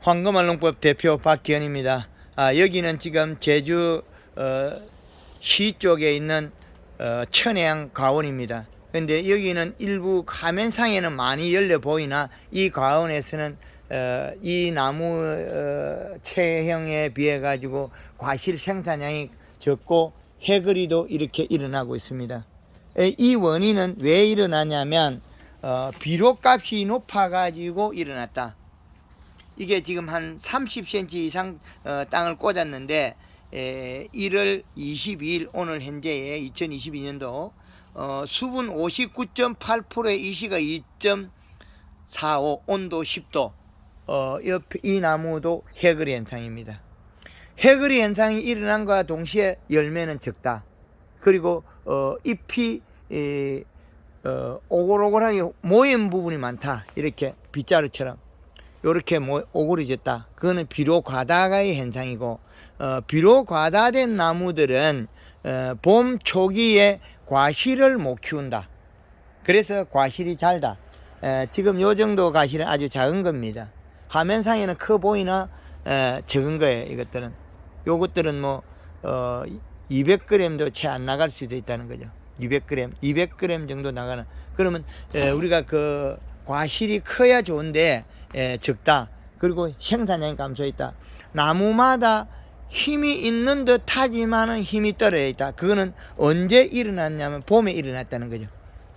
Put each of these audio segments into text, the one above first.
황금알농법 대표 박기현입니다. 아, 여기는 지금 제주 어, 시 쪽에 있는 어, 천혜양 가원입니다. 근데 여기는 일부 화면상에는 많이 열려 보이나 이 가원에서는 어, 이 나무 어, 체형에 비해 가지고 과실 생산량이 적고 해거리도 이렇게 일어나고 있습니다. 에, 이 원인은 왜 일어나냐면 어, 비료값이 높아 가지고 일어났다. 이게 지금 한 30cm 이상 어, 땅을 꽂았는데 에, 1월 22일 오늘 현재의 2022년도 어, 수분 59.8%의 이시가 2.45 온도 10도 어, 옆에 이 나무도 해거리 현상입니다. 해거리 현상이 일어난 것과 동시에 열매는 적다. 그리고 어, 잎이 에, 어, 오글오글하게 모인 부분이 많다. 이렇게 빗자루처럼. 요렇게 뭐 오그리졌다. 그거는 비료 과다의 현상이고 어, 비료 과다된 나무들은 어, 봄 초기에 과실을 못 키운다. 그래서 과실이 잘다. 에, 지금 요 정도 과실은 아주 작은 겁니다. 화면상에는 커 보이나 에, 적은 거예요. 이것들은 요것들은 뭐 어, 200g도 채 안 나갈 수도 있다는 거죠. 200g, 200g 정도 나가는. 그러면 에, 우리가 그 과실이 커야 좋은데 에, 적다. 그리고 생산량이 감소했다. 나무마다 힘이 있는 듯 하지만은 힘이 떨어져 있다. 그거는 언제 일어났냐면 봄에 일어났다는 거죠.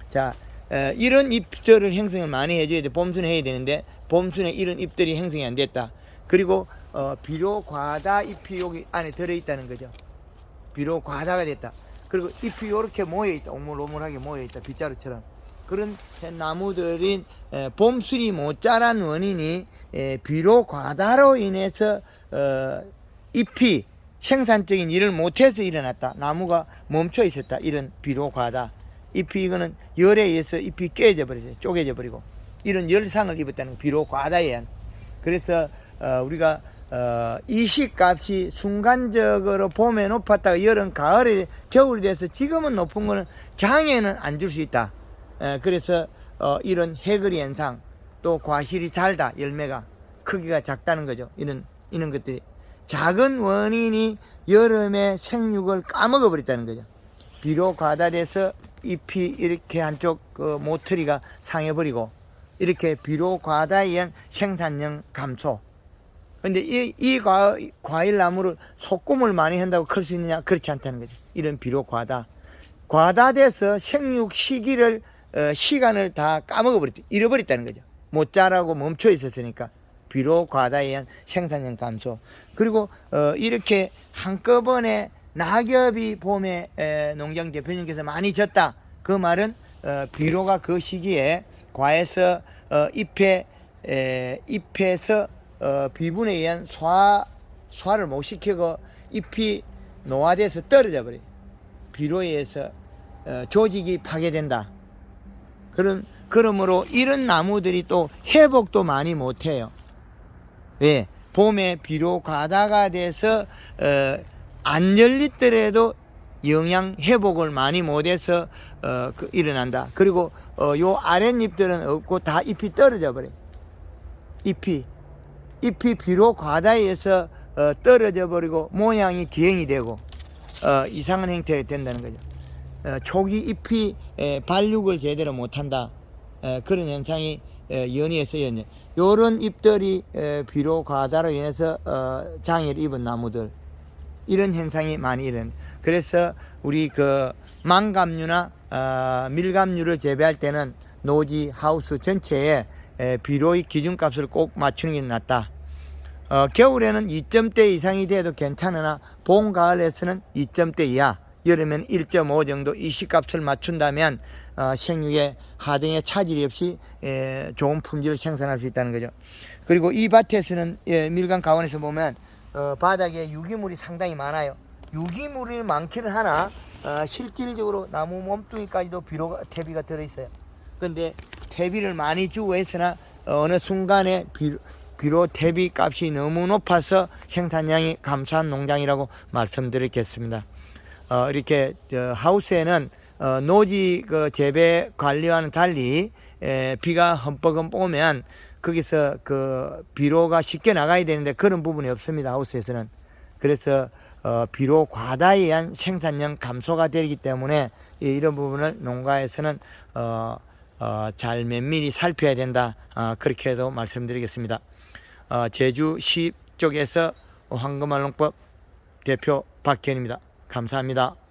자, 에, 이런 잎들을 형성을 많이 해줘야 돼. 봄순에 해야 되는데 봄순에 이런 잎들이 형성이 안 됐다. 그리고 어, 비료 과다 잎이 여기 안에 들어 있다는 거죠. 비료 과다가 됐다. 그리고 잎이 이렇게 모여 있다. 오물오물하게 모여 있다. 빗자루처럼. 그런 나무들인 에, 봄술이 못 자란 원인이 에, 비료 과다로 인해서 어, 잎이 생산적인 일을 못해서 일어났다. 나무가 멈춰 있었다. 이런 비료 과다. 잎이 이거는 열에 의해서 잎이 깨져 버렸어요. 쪼개져 버리고 이런 열상을 입었다는 거, 비료 과다에 의한. 그래서 어, 우리가 어, 이식값이 순간적으로 봄에 높았다가 여름, 가을에 겨울이 돼서 지금은 높은 거는 장에는 안 줄 수 있다. 에, 그래서 어, 이런 해거리 현상 또 과실이 잘다 열매가 크기가 작다는 거죠. 이런 이런 것들이 작은 원인이 여름에 생육을 까먹어 버렸다는 거죠. 비료 과다돼서 잎이 이렇게 한쪽 그 모터리가 상해 버리고 이렇게 비료 과다에 의한 생산량 감소. 근데 이, 이 과, 과일 나무를 소금을 많이 한다고 클 수 있느냐? 그렇지 않다는 거죠. 이런 비료 과다. 과다돼서 생육 시기를, 어, 시간을 다 까먹어버렸, 잃어버렸다는 거죠. 못 자라고 멈춰 있었으니까. 비료 과다에 의한 생산량 감소. 그리고, 어, 이렇게 한꺼번에 낙엽이 봄에 에, 농장 대표님께서 많이 졌다. 그 말은, 어, 비료가 그 시기에 과에서, 어, 잎에, 에, 잎에서 어, 비분에 의한 소화, 소화를 못 시키고 잎이 노화돼서 떨어져 버려. 비로에 의해서 어, 조직이 파괴된다. 그럼, 그러므로 이런 나무들이 또 회복도 많이 못해요. 왜? 봄에 비료 과다가 돼서 어, 안 열리더라도 영양 회복을 많이 못해서 어, 그, 일어난다. 그리고 어, 요 아랫잎들은 없고 다 잎이 떨어져 버려. 잎이 잎이 비료 과다에 의해서 어, 떨어져 버리고 모양이 기형이 되고 어, 이상한 형태가 된다는 거죠. 어, 초기 잎이 에, 발육을 제대로 못한다. 에, 그런 현상이 에, 연이에서 연이. 요런 잎들이 에, 비료 과다로 인해서 어, 장애를 입은 나무들 이런 현상이 많이 일어나. 그래서 우리 그 망감류나 어, 밀감류를 재배할 때는 노지 하우스 전체에 에, 비료의 기준값을 꼭 맞추는 게 낫다. 어, 겨울에는 2점대 이상이 돼도 괜찮으나 봄, 가을에서는 2점대 이하, 여름에는 1.5 정도 이 시값을 맞춘다면 어, 생육의 하등의 차질이 없이 에, 좋은 품질을 생산할 수 있다는 거죠. 그리고 이 밭에서는 예, 밀강 가원에서 보면 어, 바닥에 유기물이 상당히 많아요. 유기물이 많기는 하나 어, 실질적으로 나무 몸뚱이까지도 비료 퇴비가 들어있어요. 근데 퇴비를 많이 주고 했으나 어느 순간에 비, 비료 퇴비 값이 너무 높아서 생산량이 감소한 농장이라고 말씀드리겠습니다. 어, 이렇게 저, 하우스에는 어, 노지 그 재배 관리와는 달리 에, 비가 흠뻑흠뻑 오면 거기서 그 비료가 쉽게 나가야 되는데 그런 부분이 없습니다. 하우스에서는. 그래서 어, 비료 과다에 의한 생산량 감소가 되기 때문에 이- 이런 부분을 농가에서는 어, 어, 잘 면밀히 살펴야 된다. 아, 그렇게도 말씀드리겠습니다. 어, 제주시 쪽에서 황금알농법 대표 박현입니다. 감사합니다.